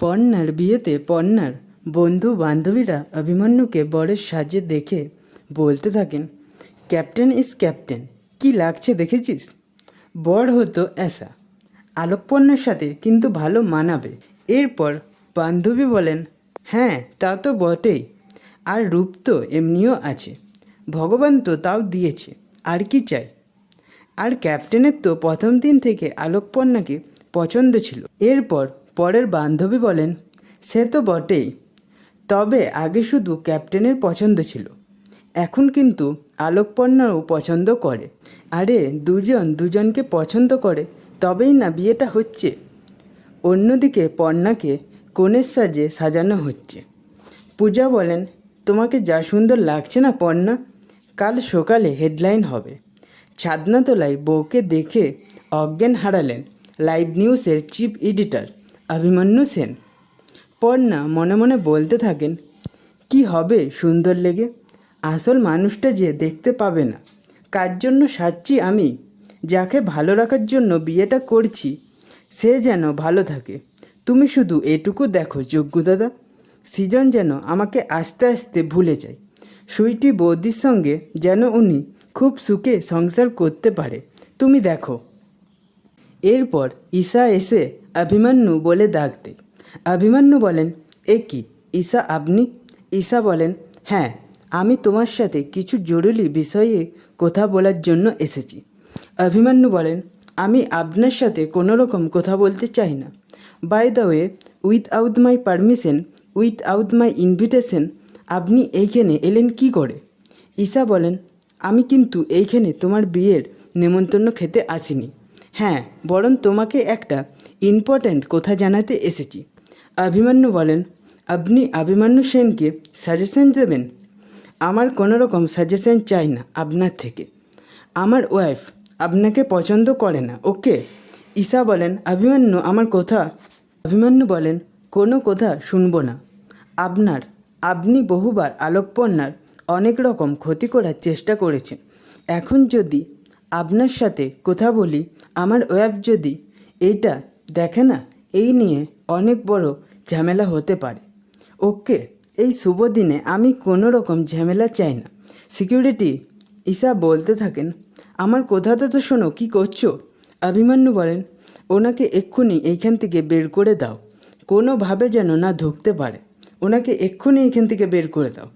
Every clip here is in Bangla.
পর্ণার বিয়েতে পর্ণার বন্ধু বান্ধবীরা অভিমন্যুকে বরের সাজে দেখে বলতে থাকেন, ক্যাপ্টেন ইজ ক্যাপ্টেন, কি লাগছে দেখেছিস? বর হতো এসা আলোকপর্ণার সাথে কিন্তু ভালো মানাবে। এরপর বান্ধবী বলেন হ্যাঁ তা তো বটেই, আর রূপ তো এমনিও আছে, ভগবান তো তাও দিয়েছে, আর কি চাই? আর ক্যাপ্টেনের তো প্রথম দিন থেকে আলোকপর্ণাকে পছন্দ ছিল। এরপর পরের বান্ধবী বলেন, সে তো বটেই। তবে আগে শুধু ক্যাপ্টেনের পছন্দ ছিল। এখন কিন্তু আলোকপর্ণাও পছন্দ করে। আরে, দুজন দুজনকে পছন্দ করে, তবেই না বিয়েটা হচ্ছে। অন্যদিকে পর্ণাকে কনের সাজে সাজানো হচ্ছে। পূজা বলেন, তোমাকে যা সুন্দর লাগছে না পর্ণা, কাল সকালে হেডলাইন হবে। ছাদনাতলায় বউকে দেখে অজ্ঞান হারালেন, লাইভ নিউজের চিফ এডিটর। অভিমন্যু সেন। পর্ণা মনে মনে বলতে থাকেন, কি হবে সুন্দর লেগে? আসল মানুষটা যে দেখতে পাবে না। কার জন্য সাজছি আমি? যাকে ভালো রাখার জন্য বিয়েটা করছি, সে যেন ভালো থাকে। তুমি শুধু এটুকু দেখো যোগ্য দাদা। সৃজন যেন আমাকে আস্তে আস্তে ভুলে যায়। সুইটি বৌদির সঙ্গে যেন উনি খুব সুখে সংসার করতে পারে। তুমি দেখো। এরপর ঈশা এসে অভিমন্যু বলে ডাক দেয় অভিমন্যু বলেন, এ কি? ঈশা আপনি? ঈশা বলেন হ্যাঁ আমি তোমার সাথে কিছু জরুরি বিষয়ে কথা বলার জন্য এসেছি। অভিমন্যু বলেন, আমি আপনার সাথে কোনো রকম কথা বলতে চাই না। By the way without my permission without my invitation আপনি এইখানে এলেন কি করে? ঈশা বলেন, আমি কিন্তু এইখানে তোমার বিয়ের নেমন্তন্ন খেতে আসিনি। হ্যাঁ বরং তোমাকে একটা ইম্পর্ট্যান্ট কথা জানাতে এসেছি। অভিমন্যু বলেন, আপনি অভিমন্যু সেনকে সাজেশন দেবেন? আমার কোনো রকম সাজেশন চাই না আপনার থেকে। আমার ওয়াইফ আপনাকে পছন্দ করে না, ওকে? ঈশা বলেন, অভিমন্যু, আমার কথা অভিমন্যু বলেন, কোনো কথা শুনব না। আপনার, আপনি বহুবার আলোকপন্যার অনেক রকম ক্ষতি করার চেষ্টা করেছেন। এখন যদি আপনার সাথে কথা বলি, আমার ওয়াইফ যদি এইটা দেখে না, এই নিয়ে অনেক বড় ঝামেলা হতে পারে। ওকে, এই শুভ দিনে আমি কোনো রকম ঝামেলা চাই না। সিকিউরিটি, ঈশা বলতে থাকেন, আমার কথাটা তো শোনো, কি করছ? অভিমন্যু বলেন, ওনাকে এক্ষুনি এইখান থেকে বের করে দাও। কোনোভাবে যেন না ঢুকতে পারে। ওনাকে এক্ষুনি এইখান থেকে বের করে দাও।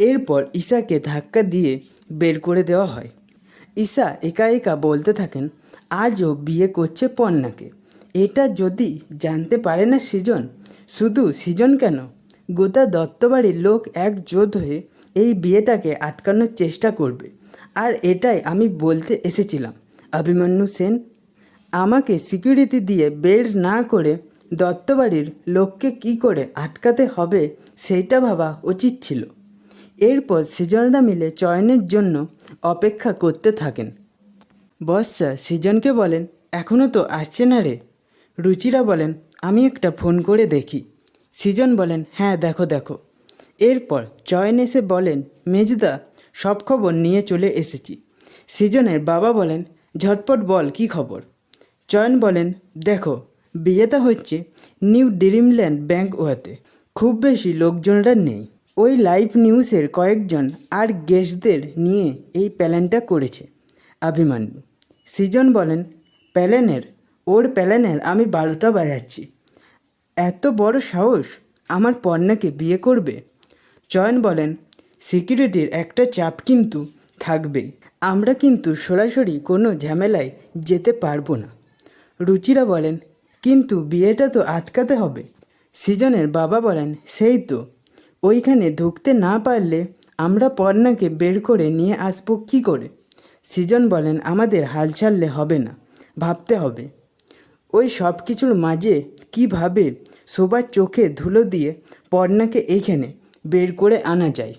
এরপর ঈশাকে ধাক্কা দিয়ে বের করে দেওয়া হয়। ঈশা একা একা বলতে থাকেন, আজও বিয়ে করছে পর্ণাকে এটা যদি জানতে পারে না সৃজন, শুধু সৃজন কেন? গোটা দত্তবাড়ির লোক একজোট হয়ে এই বিয়েটাকে আটকানোর চেষ্টা করবে। আর এটাই আমি বলতে এসেছিলাম, অভিমন্যু সেন। আমাকে সিকিউরিটি দিয়ে বের না করে দত্তবাড়ির লোককে কি করে আটকাতে হবে সেইটা ভাবা উচিত ছিল। এরপর সৃজনরা মিলে চয়নের জন্য অপেক্ষা করতে থাকেন। বর্ষা সৃজনকে বলেন এখনও তো আসছে না রে। রুচিরা বলেন, আমি একটা ফোন করে দেখি। সৃজন বলেন হ্যাঁ দেখো দেখো। এরপর চয়ন এসে বলেন, মেজদা, সব খবর নিয়ে চলে এসেছি। সৃজনের বাবা বলেন, ঝটপট বল, কি খবর? চয়ন বলেন, দেখো, বিয়েটা হচ্ছে নিউ ড্রিমল্যান্ড ব্যাঙ্ক ওয়াতে খুব বেশি লোকজনরা নেই। ওই লাইভ নিউজের কয়েকজন আর গেস্টদের নিয়ে এই প্ল্যানটা করেছে অভিমান্যু সৃজন বলেন প্যালেনের ওর প্যালেনের আমি বারোটা বাজাচ্ছি। এত বড় সাহস আমার পণ্যাকে বিয়ে করবে? চয়ন বলেন, সিকিউরিটির একটা চাপ কিন্তু থাকবেই আমরা কিন্তু সরাসরি কোনো ঝামেলায় যেতে পারব না। রুচিরা বলেন, কিন্তু বিয়েটা তো আটকাতে হবে। সৃজনের বাবা বলেন, সেই তো। ওইখানে ঢুকতে না পারলে আমরা পর্ণাকে বের করে নিয়ে আসব কী করে? সৃজন বলেন, আমাদের হাল ছাড়লে হবে না। ভাবতে হবে। ওই সব কিছুর মাঝে কীভাবে সবার চোখে ধুলো দিয়ে পর্ণাকে এইখানে বের করে আনা যায়?